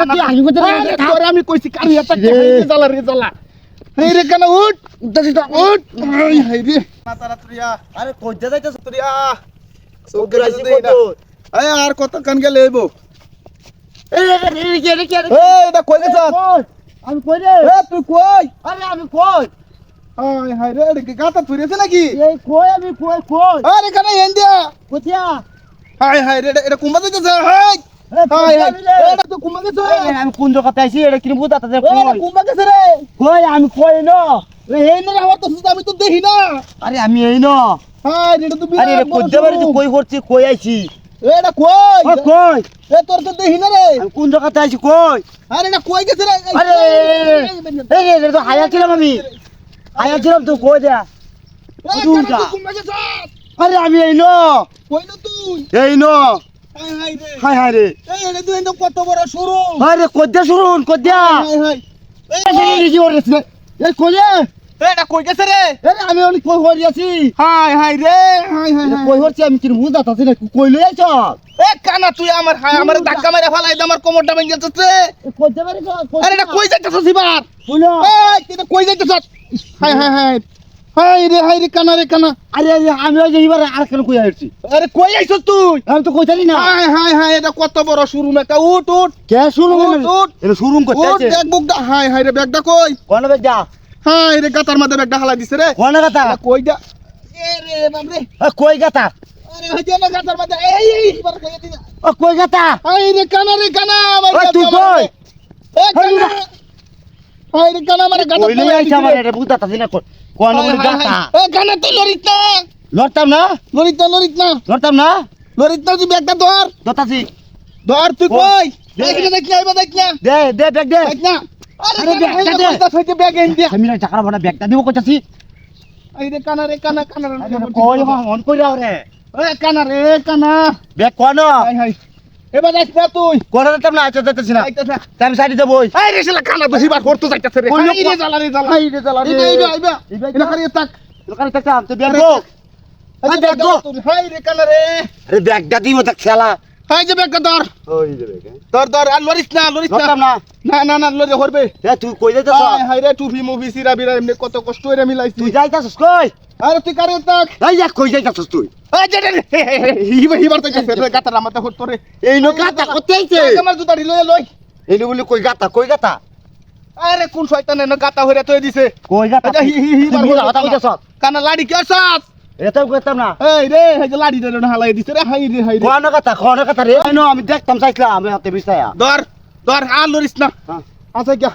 আমি কইছি কারি একটা রে। জ্বালা রে জ্বালা এই রে কানা উঠ উঠতেছিস তো উঠ হাই হাই রে না তাড়াতাড়িয়া আরে কইতে যাইতেছ রাইছি দেই না। কত এই আর কত কান গেলে এবো এই রে রে রে রে রে এই এটা কই গেছ আমি কই রে এ তুই কই আরে আমি কই হাই হাই রে এটা গাতা তুইরেছে নাকি এই কই আমি কই কই আরে কানা এন্ডিয়া কোথিয়া হাই হাই রে এটা- এটা কুম্বা যাইতেছে হাই আমি কোন জায়গাতে আইছি এটা কিনে বুঝাতে যে এই, এটা কুম্বা গেছে রে। কই আমি কই ন? এই না আমার তো আমি তো দেখি না। আরে আমি এই ন। আরে শুরু। কই করছি কই আইছি? এ, এটা কই? কই এ তোর তো দেখি না রে। কোন জায়গাতে আইছি কই? আরে এটা কই গেছে রে? আরে এই রে রে তো হায়া ছিলাম আমি। হায়া ছিলাম তো কই দে আরে আমি এই ন। কই না তুই? এই ন। হাই হাই রে। হাই হাই রে। তুই কত বড় শুরু। কদ্যা শুনুন কদ্যা হাই হাই এই, কি কইলে? এটা কই গেছে রে? আরে আমি অনেক কই হরি আছি। হাই হাই রে হাই হাই হাই। কই হরছি আমি কিনে বুঝাতে আছি না কই লই আইছ? এ কানা তুই আমার হাই আমার ধাক্কা মেরে ফেলাই দে আমার কোমরটা ভেঙে যাচ্ছে রে। কইতে পারি আরে এটা কই যাইতেছস এবার? শুনো এই এটা কই যাইতেছস? হাই হাই হাই। হাই রে হাই রে কানা রে কানা। আরে আরে, আমি ওই যে আর কেন কই আইছি? আরে কই আইছস তুই? আমি তো কইতারি না। হাই হাই হাই এটা কত বড় শুরু একটা উঠ উঠ। কে উঠ, উঠ। এটা শুরুম করতে আছে? ব্যাগ বুকটা। হাই হাই রে ব্যাগটা কই? কোন বে হাই রে গাতার মধ্যে ব্যাগটা হালাই দিছে রে। কোন এটা কই দা? এ রে বাপ রে কই কথা আরে হাই না গাতার মধ্যে এই এই এবার কই দিনা ও কই কথা হাই রে কানা রে কানা আমার তুই কই? এ কানা। হাই রে কানা আমার গাতা কই লই আমার এটা বুঝাতে না কোন কোন কথা এ কানা তুই লরিত না লড়তাম না? লরিত না লরিত না। লড়তাম না? লরিত না তুই ব্যাগটা ধর। দতাছি ধর তুই কই? কই? দে। এই দেখ না এবার দেখ না। দে দে ব্যাগ দে। দেখ না। আরে ব্যাগটা দে। দে। ব্যাগ এনে দিয়া। আমি না টাকা বড় ব্যাগটা দিব কইতাছি। এই রে কানা রে কানা কানা রে। কই অন কই রে এ কানা রে কানা। ব্যাগ কোন? হাই হাই এবার না তুই। দিতাম না না। আইতাছে আমি সাইডে দেবই এই রে শালা কানা বসি বার করতে যাইতাছে রে। কই রে জ্বালা রে জ্বালা। হাই রে জ্বালা রে। এইবা এইবা এইবা এইবা, এটা খালি তাক দোকানে তো ব্যাগ গো এই যে গো। হাই রে কানা রে। আরে ব্যাগটা দিব তো খেলা। হাই যে ব্যাগটা ধর। ওই যে ব্যাগ ধর ধর আর লরিস না লরিস না। না। না না না লরি হরবে। তুই কই যাইতাছ? হাই হাই রে টুপি মুভি সিরা বিরা এমনি কত কষ্ট হইরা মিলাইছি। তুই যাইতাছস কই? আরে তুই কারে তাক এই যে কই যাইতাছস তুই? এই যে রে, হে, হে, হে, হিবার হিবার তো গেছে রে গাতার আমাতে হতো রে এই নো গাতা আইছে? আমার জুতা লই লই এই নো বলি কই গাতা কই গাতা আরে কোন শয়তানে না গাতা হইরা তুই দিছে? কই গাতা হি, হি, হি, তুই বার কথা না। কইতাছ কানা লাড়ি কি এটাও কইতাম না। এই রে এই যে লাড়ি রে না হালাই দিছে রে হাই রে হাই রে। কোন কথা কোন কথা রে। এই নো আমি দেখতাম চাইছিলাম আমি হাতে বিছায়া। ধর ধর আর লরিস না। আচ্ছা কি